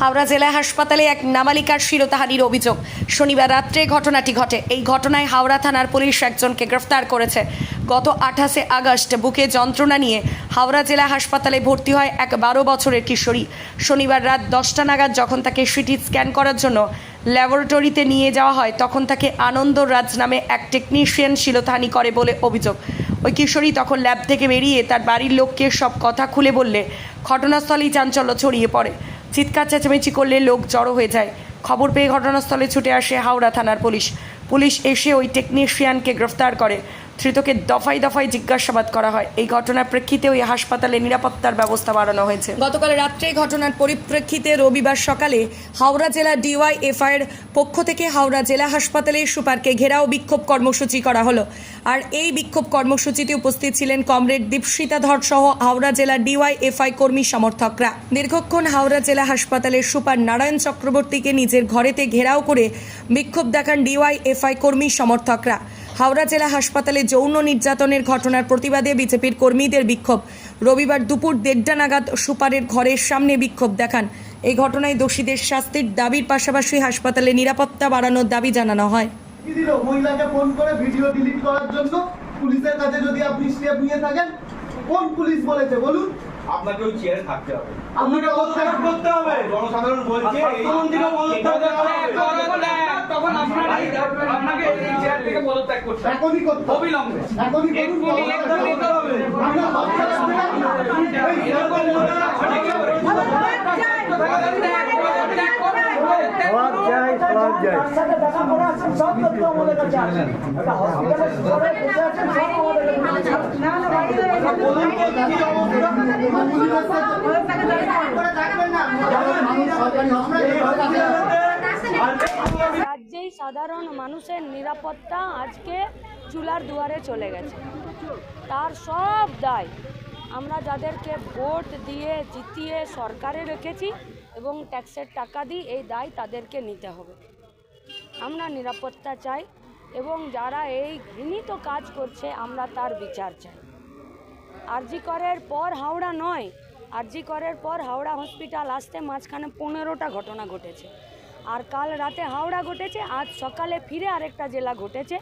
হাওড়া জেলা হাসপাতালে এক নাবালিকার শিরতাহানির অভিযোগ। শনিবার রাত্রে ঘটনাটি ঘটে। এই ঘটনায় হাওড়া থানার পুলিশ একজনকে গ্রেফতার করেছে। গত আঠাশে আগস্ট বুকে যন্ত্রণা নিয়ে হাওড়া জেলা হাসপাতালে ভর্তি হয় এক বারো বছরের কিশোরী। শনিবার রাত দশটা নাগাদ যখন তাকে সিটি স্ক্যান করার জন্য ল্যাবরেটরিতে নিয়ে যাওয়া হয়, তখন তাকে আনন্দ রাজ নামে এক টেকনিশিয়ান শিলতাহানি করে বলে অভিযোগ। ওই কিশোরী তখন ল্যাব থেকে বেরিয়ে তার বাড়ির লোককে সব কথা খুলে বললে, ঘটনাস্থলেই চাঞ্চল্য ছড়িয়ে পড়ে। চিৎকার, চেঁচামেচি করলে লোক জড়ো হয়ে যায়। খবর পেয়ে ঘটনাস্থলে ছুটে আসে হাওড়া থানার পুলিশ। পুলিশ এসে ওই টেকনিশিয়ানকে গ্রেফতার করে। ধৃতকে দফায় দফায় জিজ্ঞাসাবাদ করা হয়। এই ঘটনার প্রেক্ষিতে ওই হাসপাতালে নিরাপত্তার ব্যবস্থা বাড়ানো হয়েছে। গতকাল রাত্রে ঘটনার পরিপ্রেক্ষিতে রবিবার সকালে হাওড়া জেলা ডিওয়াইএফআই এর পক্ষ থেকে হাওড়া জেলা হাসপাতালে সুপারকে ঘেরাও বিক্ষোভ কর্মসূচি করা হলো। আর এই বিক্ষোভ কর্মসূচিতে উপস্থিত ছিলেন কমরেড দীপশিতা ধর সহ হাওড়া জেলা ডিওয়াইএফআই কর্মী সমর্থকরা। দীর্ঘক্ষণ হাওড়া জেলা হাসপাতালের সুপার নারায়ণ চক্রবর্তীকে নিজের ঘরেতে ঘেরাও করে বিক্ষোভ দেখান ডিওয়াই ডিওয়াইএফআই কর্মী সমর্থকরা। হাওড়া জেলা হাসপাতালে যৌন নির্যাতনের ঘটনার প্রতিবাদে বিজেপির কর্মীদের বিক্ষোভ রবিবার দুপুর দেড়টা নাগাদ সুপারের ঘরের সামনে বিক্ষোভ দেখান এই ঘটনায় দোষীদের শাস্তির দাবির পাশাপাশি হাসপাতালে নিরাপত্তা বাড়ানোর দাবি জানানো হয় মহিলাকে ফোন করে ভিডিও ডিলিট করার জন্য পুলিশের কাছে যদি আপনি স্টেপ নিয়ে থাকেন কোন পুলিশ বলেছে বলুন আপনাকে ওই চেয়ারে থাকতে হবে আপনাকে করতে হবে জনসাধারণ বলছে তখন আপনাকে আপনাকে এই চেয়ার থেকে পদত্যাগ করতে এখনই করতে। অবিলম্বে এখনই করুন, হবে। এরকম মনে হয় অনেকে করে। বলুন তো কি অবস্থা? পুলিশের সাথে- রাজ্যেই সাধারণ মানুষের নিরাপত্তা আজকে চুলার দুয়ারে চলে গেছে। তার সব দায় আমরা যাদেরকে ভোট দিয়ে জিতিয়ে সরকারে রেখেছি এবং ট্যাক্সের টাকা দিই এই দায় তাদেরকে নিতে হবে। আমরা নিরাপত্তা চাই এবং যারা এই ঘৃণিত কাজ করছে, আমরা তার বিচার চাই। আরজি করের পর হাওড়া নয়, আরজি করের পর হাওড়া হসপিটাল আসতে মাঝখানে পনেরোটা ঘটনা ঘটেছে। আর কাল রাতে হাওড়া ঘটেছে আজ সকালে ফিরে আরেকটা জেলা ঘটেছে।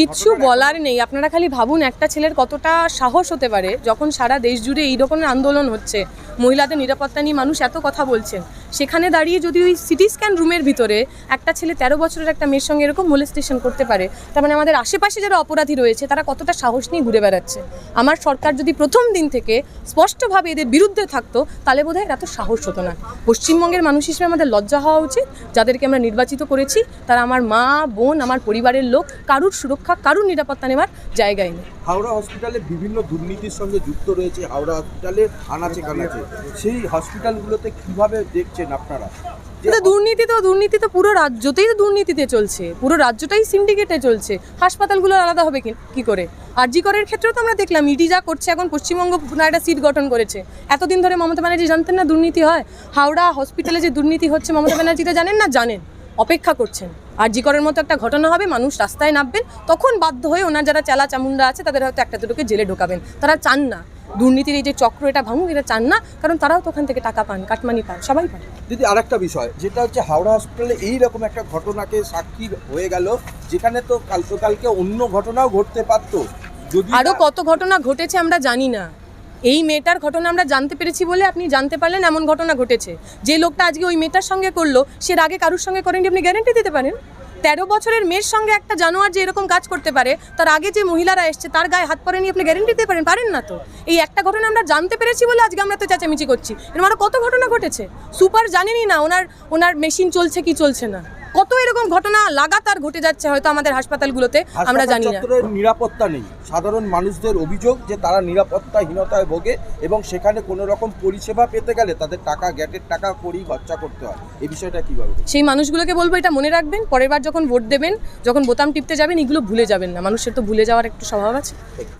কিচ্ছু বলার নেই আপনারা খালি ভাবুন একটা ছেলের কতটা সাহস হতে পারে যখন সারা দেশ জুড়ে এই রকমের আন্দোলন হচ্ছে। মহিলাদের নিরাপত্তা নিয়ে মানুষ এত কথা বলছেন সেখানে দাঁড়িয়ে যদি ওই সিটি স্ক্যান রুমের ভিতরে একটা ছেলে তেরো বছরের একটা মেয়ের সঙ্গে এরকম মোলেস্টেশন করতে পারে, তার মানে আমাদের আশেপাশে যারা অপরাধী রয়েছে, তারা কতটা সাহস নিয়ে ঘুরে বেড়াচ্ছে? আমার সরকার যদি প্রথম দিন থেকে স্পষ্টভাবে এদের বিরুদ্ধে থাকতো, তাহলে বোধহয় এত সাহস হতো না। পশ্চিমবঙ্গের মানুষ হিসেবে আমাদের লজ্জা হওয়া উচিত, যাদেরকে আমরা নির্বাচিত করেছি, তারা আমার মা, বোন, আমার পরিবারের লোক, কারুর সুরক্ষা, কারুর নিরাপত্তা নেওয়ার জায়গায় নেই। হাওড়া হসপিটালে বিভিন্ন দুর্নীতির সঙ্গে যুক্ত রয়েছে, হাওড়া হসপিটালে আনাচে কানাচে। সেই হসপিটালগুলোতে কীভাবে দেখছেন আপনারা? কিন্তু দুর্নীতি তো দুর্নীতি তো পুরো রাজ্যতেই তো দুর্নীতিতে চলছে। পুরো রাজ্যটাই সিন্ডিকেটে চলছে। হাসপাতালগুলো আলাদা হবে কি- করে করে? আরজি করের ক্ষেত্রেও তো আমরা দেখলাম, ইডি যা করছে এখন পশ্চিমবঙ্গ একটা সিট গঠন করেছে। এতদিন ধরে মমতা ব্যানার্জি জানতেন না দুর্নীতি হয়? হাওড়া হসপিটালে যে দুর্নীতি হচ্ছে, মমতা ব্যানার্জিটা জানেন না? জানেন। অপেক্ষা করছেন। আরজি করের মতো একটা ঘটনা হবে মানুষ রাস্তায় নামবেন তখন বাধ্য হয়ে ওনার যারা চালা চামুন্ডা আছে তাদের হয়তো একটা দুটোকে জেলে ঢোকাবেন। তারা চান না। দুর্নীতির এই যে চক্র এটা ভাঙুক এটা চান না কারণ তারাও তো ওখান থেকে টাকা পান কাটমানি পান সবাই পান। দিদি আরেকটা বিষয় যেটা হচ্ছে হাওড়া হসপিটালে এই রকম একটা ঘটনাকে সাক্ষী হয়ে গেল যেখানে তো কালকে কালকে অন্য ঘটনাও ঘটতে পারতো। আরও কত ঘটনা ঘটেছে আমরা জানি না। এই মেয়েটার ঘটনা আমরা জানতে পেরেছি বলে আপনি জানতে পারলেন, এমন ঘটনা ঘটেছে। যে লোকটা আজকে ওই মেয়েটার সঙ্গে করল, সে আগে কারুর সঙ্গে করেনি আপনি গ্যারেন্টি দিতে পারেন? তেরো বছরের মেয়ের সঙ্গে একটা জানোয়ার যে এরকম কাজ করতে পারে, তার আগে যে মহিলারা এসছে, তার গায়ে হাত পরেনি আপনি গ্যারেন্টি দিতে পারেন? পারেন না তো। এই একটা ঘটনা আমরা জানতে পেরেছি বলে আজকে আমরা তো চেঁচামেচি করছি। এরকম আরও কত ঘটনা ঘটেছে? সুপার জানেনই না, ওনার ওনার মেশিন চলছে কি চলছে না। কত এরকম ঘটনা লাগাতার ঘটে যাচ্ছে হয়তো আমাদের হাসপাতালগুলোতে আমরা জানি না। নিরাপত্তা নেই। সাধারণ মানুষদের অভিযোগ যে তারা নিরাপত্তাহীনতায় ভোগে এবং সেখানে কোনো রকম পরিষেবা পেতে গেলে তাদের টাকা গ্যাটের টাকা করেই খরচা করতে হয়। এই বিষয়টা কীভাবে? সেই মানুষগুলোকে বলব এটা মনে রাখবেন পরের বার যখন ভোট দেবেন যখন বোতাম টিপতে যাবেন এগুলো ভুলে যাবেন না। মানুষের তো ভুলে যাওয়ার একটু স্বভাব আছে।